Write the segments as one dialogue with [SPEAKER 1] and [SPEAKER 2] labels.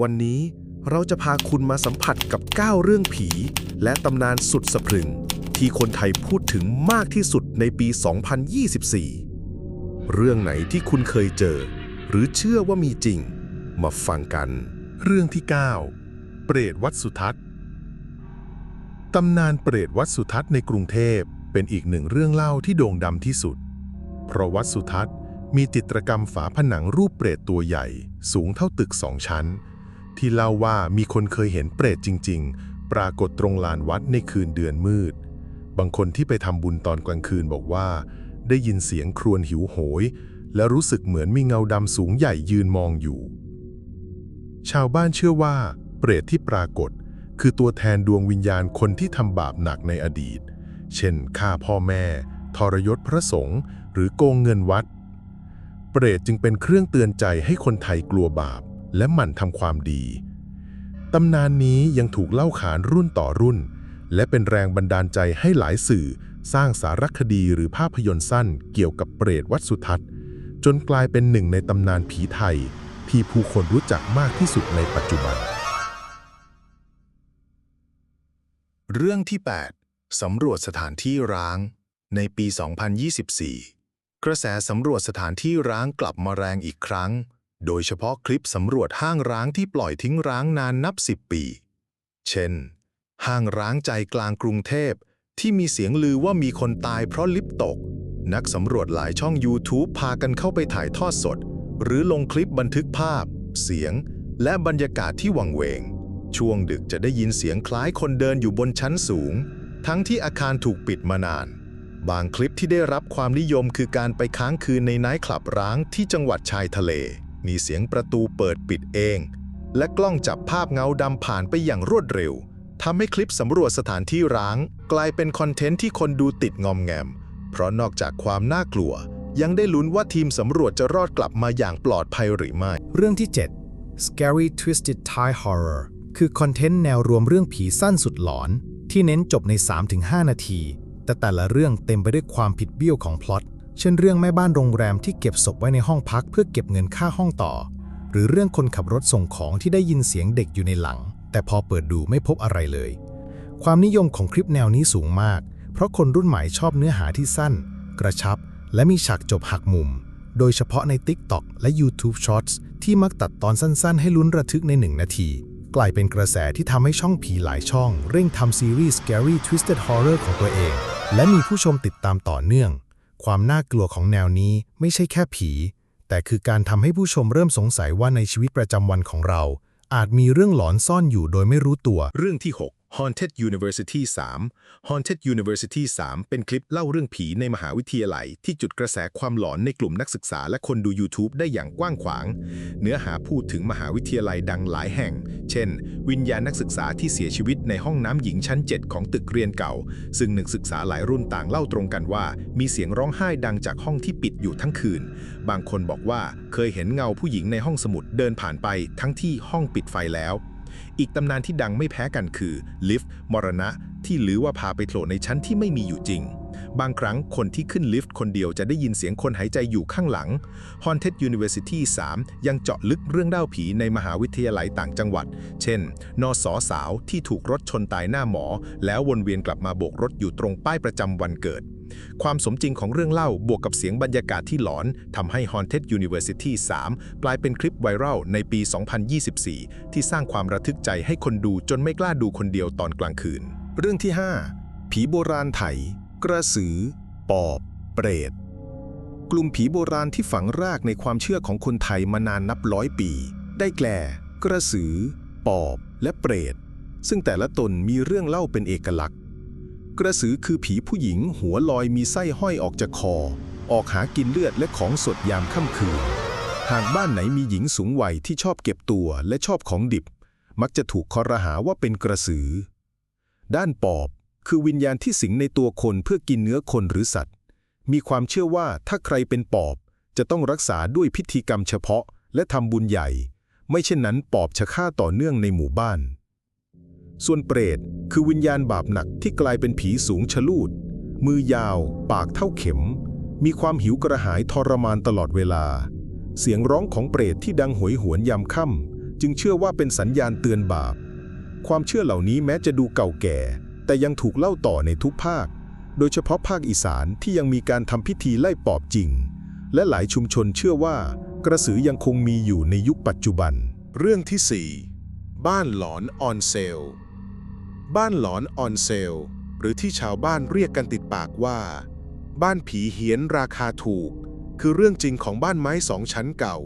[SPEAKER 1] วันนี้เราจะพาคุณมาสัมผัสกับ 9 เรื่องผี และตำนานสุดสะพรึง ที่คนไทยพูดถึงมากที่สุดในปี 2024 เรื่องไหนที่คุณเคยเจอ หรือเชื่อว่ามีจริง มาฟังกัน
[SPEAKER 2] เรื่องที่ 9 เปรตวัดสุทัศน์ตำนานเปรตวัดสุทัศน์ในกรุงเทพเป็นอีกหนึ่งเรื่องเล่าที่โด่งดังที่สุด เพราะวัดสุทัศน์มีจิตรกรรมฝาผนังรูปเปรตตัวใหญ่ สูงเท่าตึกสองชั้น ที่เล่าว่ามีคนเคยเห็นเปรตจริง ๆ ปรากฏตรงลานวัดในคืนเดือนมืด บางคนที่ไปทำบุญตอนกลางคืนบอกว่า ได้ยินเสียงครวญหิวโหย และรู้สึกเหมือนมีเงาดำสูงใหญ่ยืนมองอยู่ ชาวบ้านเชื่อว่า เปรตที่ปรากฏ คือตัวแทนดวงวิญญาณคนที่ทำบาปหนักในอดีต เช่นฆ่าพ่อแม่ ทรยศพระสงฆ์หรือโกงเงินวัด เปรตจึงเป็นเครื่องเตือนใจให้คนไทยกลัวบาป และหมั่นทำความดี ตำนานนี้ยังถูกเล่าขานรุ่นต่อรุ่น และเป็นแรงบันดาลใจให้หลายสื่อสร้างสารคดีหรือภาพยนตร์สั้นเกี่ยวกับเปรตวัดสุทัศน์ จนกลายเป็นหนึ่งในตำนานผีไทย ที่ผู้คนรู้จักมากที่สุดในปัจจุบัน
[SPEAKER 3] เรื่องที่ 8 สำรวจสถานที่ร้าง ในปี 2024 กระแสสำรวจสถานที่ร้างกลับมาแรงอีกครั้ง โดยเฉพาะคลิปสำรวจห้างร้างที่ปล่อยทิ้งร้างนานนับ10ปี เช่น ห้างร้างใจกลางกรุงเทพ ที่มีเสียงลือว่ามีคนตายเพราะลิฟต์ตก นักสำรวจหลายช่อง YouTube พากันเข้าไปถ่ายทอดสด หรือลงคลิปบันทึกภาพ เสียง และบรรยากาศที่วังเวง ช่วงดึกจะได้ยินเสียงคล้ายคนเดินอยู่บนชั้นสูง ทั้งที่อาคารถูกปิดมานานบางคลิปที่ได้รับความนิยมคือการไปค้างคืนในไนท์คลับร้างที่จังหวัดชายทะเล มีเสียงประตูเปิดปิดเอง และกล้องจับภาพเงาดำผ่านไปอย่างรวดเร็วทำให้คลิปสำรวจสถานที่ร้าง กลายเป็นคอนเทนต์ที่คนดูติดงอมแงม เพราะนอกจากความน่ากลัว ยังได้ลุ้นว่าทีมสำรวจจะรอดกลับมาอย่างปลอดภัยหรือไม่
[SPEAKER 4] เรื่องที่ 7 Scary Twisted Thai Horror คือคอนเทนต์แนวรวมเรื่องผีสั้นสุดหลอน ที่เน้นจบใน 3-5 นาที แต่แต่ละเรื่องเต็มไปด้วยความผิดเบี้ยวของพล็อต เช่นเรื่องแม่บ้านโรงแรมที่เก็บศพไว้ในห้องพักเพื่อเก็บเงินค่าห้องต่อ หรือเรื่องคนขับรถส่งของที่ได้ยินเสียงเด็กอยู่ในหลัง แต่พอเปิดดูไม่พบอะไรเลย ความนิยมของคลิปแนวนี้สูงมาก เพราะคนรุ่นใหม่ชอบเนื้อหาที่สั้น กระชับ และมีฉากจบหักมุม โดยเฉพาะใน TikTok และ YouTube Shorts ที่มักตัดตอนสั้น ๆ ให้ลุ้นระทึกในหนึ่งนาที กลายเป็นกระแสที่ทำให้ช่องผีหลายช่อง เร่งทำซีรีส์ Scary Twisted Horror ของตัวเอง และมีผู้ชมติดตามต่อเนื่อง ความน่ากลัวของแนวนี้ไม่ใช่แค่ผี แต่คือการทำให้ผู้ชมเริ่มสงสัยว่าในชีวิตประจำวันของเรา อาจมีเรื่องหลอนซ่อนอยู่โดยไม่รู้ตัว
[SPEAKER 3] เรื่องที่6 Haunted University 3 Haunted University 3 เป็นคลิปเล่าเรื่องผีในมหาวิทยาลัย ที่จุดกระแสความหลอนในกลุ่มนักศึกษาและคนดู YouTube ได้อย่างกว้างขวาง เนื้อหาพูดถึงมหาวิทยาลัยดังหลายแห่ง เช่น วิญญาณนักศึกษาที่เสียชีวิตในห้องน้ำหญิงชั้น 7 ของตึกเรียนเก่า ซึ่งหนักศึกษาหลายรุ่นต่างเล่าตรงกันว่า มีเสียงร้องไห้ดังจากห้องที่ปิดอยู่ทั้งคืน บางคนบอกว่าเคยเห็นเงาผู้หญิงในห้องสมุดเดินผ่านไปทั้งที่ห้องปิดไฟแล้ว อีกตำนานที่ดังไม่แพ้กันคือลิฟต์มรณะที่ลือว่าพาไปโผล่ในชั้นที่ไม่มีอยู่จริง บางครั้งคนที่ขึ้นลิฟต์คนเดียวจะได้ยินเสียงคนหายใจอยู่ข้างหลัง Haunted University 3 ยังเจาะลึกเรื่องเล่าผีในมหาวิทยาลัยต่างจังหวัด เช่นนสสาวที่ถูกรถชนตายหน้าหมอ แล้ววนเวียนกลับมาโบกรถอยู่ตรงป้ายประจำวันเกิด ความสมจริงของเรื่องเล่าบวกกับเสียงบรรยากาศที่หลอนทำให้ Haunted University 3 กลายเป็นคลิปไวรัลในปี 2024 ที่สร้างความระทึกใจให้คนดูจนไม่กล้าดูคนเดียวตอนกลางคืน เรื่องที่ 5 ผีโบราณไถ กระสือ ปอบ เปรต กลุ่มผีโบราณที่ฝังรากในความเชื่อของคนไทยมานานนับร้อยปี ได้แก่ กระสือ ปอบ และเปรต ซึ่งแต่ละตนมีเรื่องเล่าเป็นเอกลักษณ์ กระสือคือผีผู้หญิงหัวลอยมีไส้ห้อยออกจากคอ ออกหากินเลือดและของสดยามค่ำคืน หากบ้านไหนมีหญิงสูงวัยที่ชอบเก็บตัวและชอบของดิบ มักจะถูกคอรหาว่าเป็นกระสือ ด้านปอบ คือวิญญาณที่สิงในตัวคนเพื่อกินเนื้อคนหรือสัตว์ มีความเชื่อว่าถ้าใครเป็นปอบ จะต้องรักษาด้วยพิธีกรรมเฉพาะ และทำบุญใหญ่ ไม่เช่นนั้นปอบจะฆ่าต่อเนื่องในหมู่บ้าน ส่วนเปรตคือวิญญาณบาปหนักที่กลายเป็นผีสูงชะลูด มือยาว ปากเท่าเข็ม มีความหิวกระหายทรมานตลอดเวลา เสียงร้องของเปรตที่ดังโหยหวนยามค่ำจึงเชื่อว่าเป็นสัญญาณเตือนบาป ความเชื่อเหล่านี้แม้จะดูเก่าแก่ แต่ยังถูกเล่าต่อในทุกภาค โดยเฉพาะภาคอีสานที่ยังมีการทำพิธีไล่ปอบจริง และหลายชุมชนเชื่อว่า กระสือยังคงมีอยู่ในยุคปัจจุบัน
[SPEAKER 1] เรื่องที่ 4 บ้านหลอนออนเซล บ้านหลอนออนเซล หรือที่ชาวบ้านเรียกกันติดปากว่า บ้านผีเฮียนราคาถูก คือเรื่องจริงของบ้านไม้สองชั้นเก่า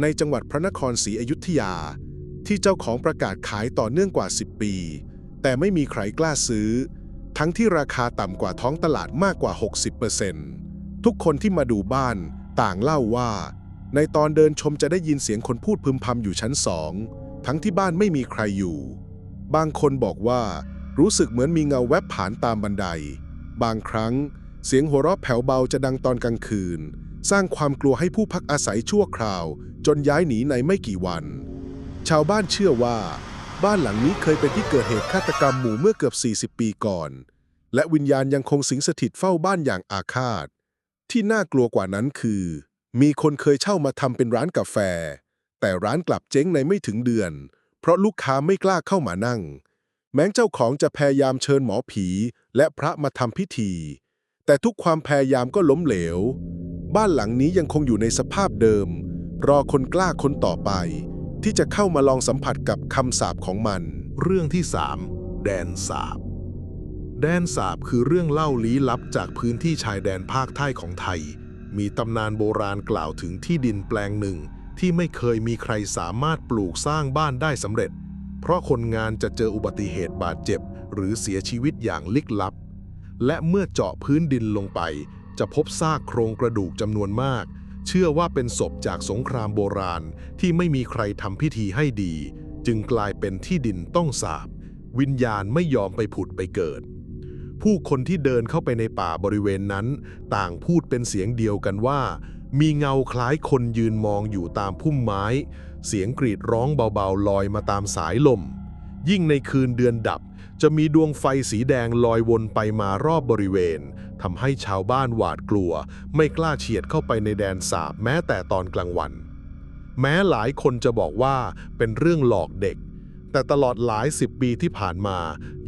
[SPEAKER 1] ในจังหวัดพระนครศรีอยุธยา ที่เจ้าของประกาศขายต่อเนื่องกว่า 10 ปี แต่ไม่มีใครกล้าซื้อ ทั้งที่ราคาต่ำกว่าท้องตลาดมากกว่า 60%ทุกคนที่มาดูบ้านต่างเล่าว่า ในตอนเดินชมจะได้ยินเสียงคนพูดพึมพำอยู่ชั้นสอง ทั้งที่บ้านไม่มีใครอยู่ บางคนบอกว่ารู้สึกเหมือนมีเงาแวบผ่านตามบันได บางครั้ง เสียงหัวเราะแผ่วเบาจะดังตอนกลางคืน สร้างความกลัวให้ผู้พักอาศัยชั่วคราว จนย้ายหนีในไม่กี่วัน ชาวบ้านเชื่อว่า บ้านหลังนี้เคยเป็นที่เกิดเหตุฆาตกรรมหมู่เมื่อเกือบ 40 ปีก่อน และวิญญาณยังคงสิงสถิตเฝ้าบ้านอย่างอาฆาต ที่น่ากลัวกว่านั้นคือ มีคนเคยเช่ามาทำเป็นร้านกาแฟ แต่ร้านกลับเจ๊งในไม่ถึงเดือน เพราะลูกค้าไม่กล้าเข้ามานั่ง แม้เจ้าของจะพยายามเชิญหมอผีและพระมาทำพิธี แต่ทุกความพยายามก็ล้มเหลว บ้านหลังนี้ยังคงอยู่ในสภาพเดิม รอคนกล้าคนต่อไป ที่จะเข้ามาลองสัมผัสกับคำสาปของมัน
[SPEAKER 2] เรื่องที่ 3 แดนสาบ แดนสาบคือเรื่องเล่าลี้ลับจากพื้นที่ชายแดนภาคใต้ของไทย มีตำนานโบราณกล่าวถึงที่ดินแปลงหนึ่ง ที่ไม่เคยมีใครสามารถปลูกสร้างบ้านได้สำเร็จ เพราะคนงานจะเจออุบัติเหตุบาดเจ็บ หรือเสียชีวิตอย่างลึกลับ และเมื่อเจาะพื้นดินลงไป จะพบซากโครงกระดูกจำนวนมาก เชื่อว่าเป็นศพจากสงครามโบราณที่ไม่มีใครทำพิธีให้ดี จึงกลายเป็นที่ดินต้องสาบ วิญญาณไม่ยอมไปผุดไปเกิด ผู้คนที่เดินเข้าไปในป่าบริเวณนั้น ต่างพูดเป็นเสียงเดียวกันว่า มีเงาคล้ายคนยืนมองอยู่ตามพุ่มไม้ เสียงกรีดร้องเบาๆลอยมาตามสายลม ยิ่งในคืนเดือนดับ จะมีดวงไฟสีแดงลอยวนไปมารอบบริเวณทำให้ชาวบ้านหวาดกลัว ไม่กล้าเฉียดเข้าไปในแดนสาบแม้แต่ตอนกลางวัน แม้หลายคนจะบอกว่าเป็นเรื่องหลอกเด็ก แต่ตลอดหลายสิบปีที่ผ่านมา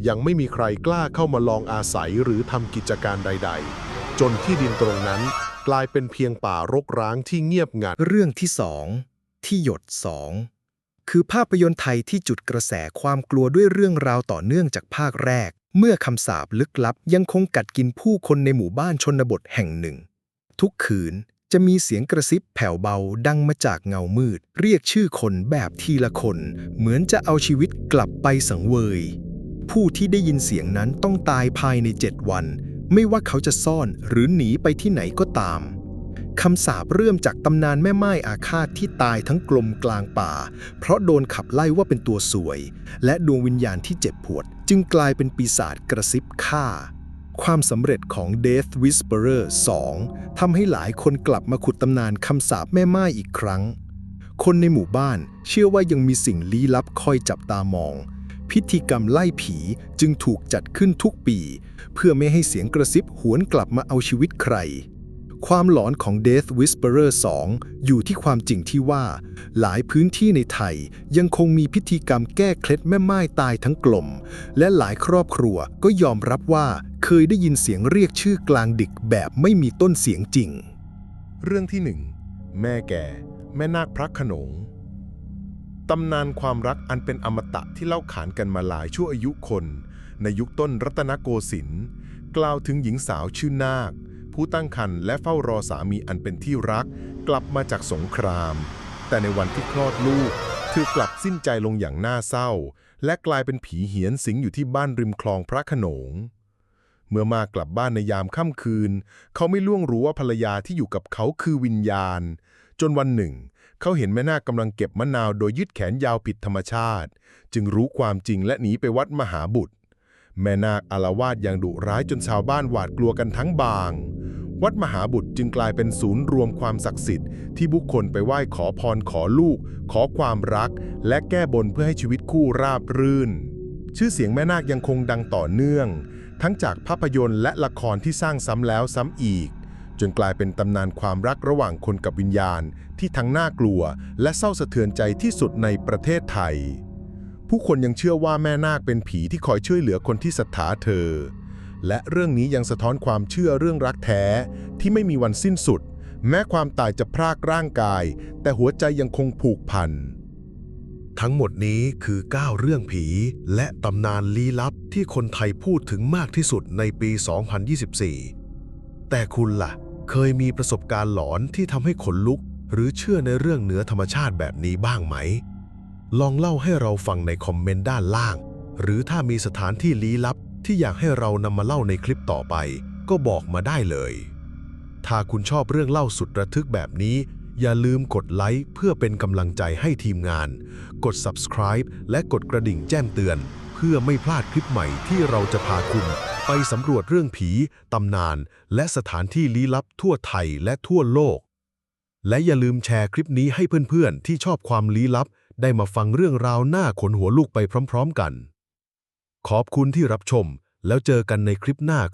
[SPEAKER 2] ยังไม่มีใครกล้าเข้ามาลองอาศัยหรือทำกิจการใด ๆ จนที่ดินตรงนั้นกลายเป็นเพียงป่ารกร้างที่เงียบงัน
[SPEAKER 5] เรื่องที่สองที่หยดสอง คือภาพยนตร์ไทยที่จุดกระแสความกลัวด้วยเรื่องราวต่อเนื่องจากภาคแรก เมื่อคำสาปลึกลับยังคงกัดกินผู้คนในหมู่บ้านชนบทแห่งหนึ่ง ทุกคืนจะมีเสียงกระซิบแผ่วเบาดังมาจากเงามืด เรียกชื่อคนแบบทีละคน เหมือนจะเอาชีวิตกลับไปสังเวย ผู้ที่ได้ยินเสียงนั้นต้องตายภายในเจ็ดวัน ไม่ว่าเขาจะซ่อนหรือหนีไปที่ไหนก็ตาม คำสาปเริ่มจากตำนานแม่ไม้อาฆาตที่ตายทั้งกลมกลางป่า เพราะโดนขับไล่ว่าเป็นตัวสวย และดวงวิญญาณที่เจ็บปวด จึงกลายเป็นปีศาจกระซิบฆ่า ความสำเร็จของ Death Whisperer 2ทำให้หลายคนกลับมาขุดตำนานคำสาปแม่ไม้อีกครั้ง คนในหมู่บ้านเชื่อว่ายังมีสิ่งลี้ลับคอยจับตามอง พิธีกรรมไล่ผีจึงถูกจัดขึ้นทุกปี เพื่อไม่ให้เสียงกระซิบหวนกลับมาเอาชีวิตใคร ความหลอนของ Death Whisperer 2 อยู่ที่ความจริงที่ว่า หลายพื้นที่ในไทยยังคงมีพิธีกรรมแก้เคล็ดแม่ไม้ตายทั้งกลม และหลายครอบครัวก็ยอมรับว่าเคยได้ยินเสียงเรียกชื่อกลางดึกแบบไม่มีต้นเสียงจริง
[SPEAKER 2] เรื่องที่หนึ่งแม่แก่ แม่นาคพระขนงตำนานความรักอันเป็นอมตะที่เล่าขานกันมาหลายชั่วอายุคน ในยุคต้นรัตนโกสินทร์กล่าวถึงหญิงสาวชื่อนาค ผู้ตั้งครรภ์และเฝ้ารอสามีอันเป็นที่รัก กลับมาจากสงคราม แต่ในวันที่คลอดลูกเธอกลับสิ้นใจลงอย่างน่าเศร้า และกลายเป็นผีเหียนสิงอยู่ที่บ้านริมคลองพระขนง เมื่อมากลับบ้านในยามค่ำคืน เขาไม่ล่วงรู้ว่าภรรยาที่อยู่กับเขาคือวิญญาณ จนวันหนึ่ง เขาเห็นแม่นาคกำลังเก็บมะนาวโดยยืดแขนยาวผิดธรรมชาติ จึงรู้ความจริงและหนีไปวัดมหาบุตรแม่นาคอารวาสอย่างดุร้ายจนชาวบ้านหวาดกลัวกันทั้งบาง วัดมหาบุตรจึงกลายเป็นศูนย์รวมความศักดิ์สิทธิ์ที่บุคคลไปไหว้ขอพรขอลูก ขอความรัก และแก้บนเพื่อให้ชีวิตคู่ราบรื่น ชื่อเสียงแม่นาคยังคงดังต่อเนื่อง ทั้งจากภาพยนตร์และละครที่สร้างซ้ำแล้วซ้ำอีก
[SPEAKER 1] จนกลายเป็นตำนานความรักระหว่างคนกับวิญญาณ ที่ทั้งน่ากลัว และเศร้าสะเทือนใจที่สุดในประเทศไทย ผู้คนยังเชื่อว่าแม่นาคเป็นผีที่คอยช่วยเหลือคนที่ศรัทธาเธอ และเรื่องนี้ยังสะท้อนความเชื่อเรื่องรักแท้ที่ไม่มีวันสิ้นสุด แม้ความตายจะพรากร่างกาย แต่หัวใจยังคงผูกพัน
[SPEAKER 2] ทั้งหมดนี้คือ 9 เรื่องผี และตำนานลี้ลับที่คนไทยพูดถึงมากที่สุดในปี 2024 แต่คุณล่ะ เคยมีประสบการณ์หลอนที่ทำให้ขนลุก หรือเชื่อในเรื่องเหนือธรรมชาติแบบนี้บ้างไหม ลองเล่าให้เราฟังในคอมเมนต์ด้านล่าง หรือถ้ามีสถานที่ลี้ลับ ที่อยากให้เรานำมาเล่าในคลิปต่อไป ก็บอกมาได้เลย ถ้าคุณชอบเรื่องเล่าสุดระทึกแบบนี้ อย่าลืมกดไลค์เพื่อเป็นกำลังใจให้ทีมงาน กด subscribe และกดกระดิ่งแจ้งเตือน เพื่อไม่พลาดคลิปใหม่ที่เราจะพาคุณไปสำรวจเรื่องผี ตำนาน และสถานที่ลี้ลับทั่วไทยและทั่วโลก และอย่าลืมแชร์คลิปนี้ให้เพื่อนๆ ที่ชอบความลี้ลับ ได้มาฟังเรื่องราวหน้าขนหัวลุกไปพร้อม ๆ กัน ขอบคุณที่รับชม แล้วเจอกันในคลิปหน้าครับ